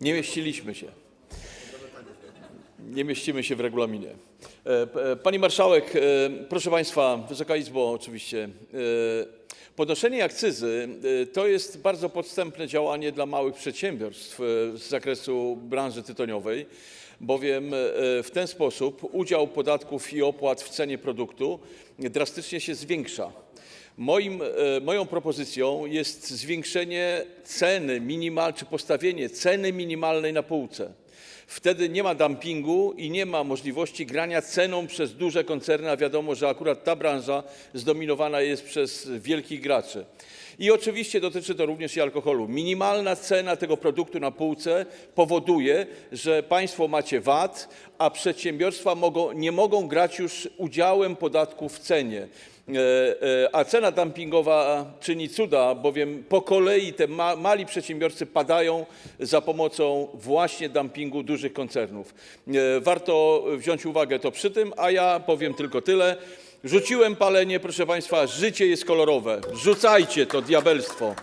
Nie mieściliśmy się. Nie mieścimy się w regulaminie. E, e, Pani Marszałek, e, proszę Państwa, Wysoka Izbo, oczywiście. Podnoszenie akcyzy to jest bardzo podstępne działanie dla małych przedsiębiorstw z zakresu branży tytoniowej, bowiem w ten sposób udział podatków i opłat w cenie produktu drastycznie się zwiększa. E, moją propozycją jest zwiększenie ceny minimal, czy postawienie ceny minimalnej na półce. Wtedy nie ma dumpingu i nie ma możliwości grania ceną przez duże koncerny, a wiadomo, że akurat ta branża zdominowana jest przez wielkich graczy. I oczywiście dotyczy to również i alkoholu. Minimalna cena tego produktu na półce powoduje, że Państwo macie VAT, a przedsiębiorstwa mogą, nie mogą grać już udziałem podatku w cenie. E, e, A cena dumpingowa czyni cuda, bowiem po kolei te ma, mali przedsiębiorcy padają za pomocą właśnie dumpingu dużych koncernów. E, Warto wziąć uwagę to przy tym, a ja powiem tylko tyle. Rzuciłem palenie, proszę Państwa, życie jest kolorowe. Rzucajcie to diabelstwo.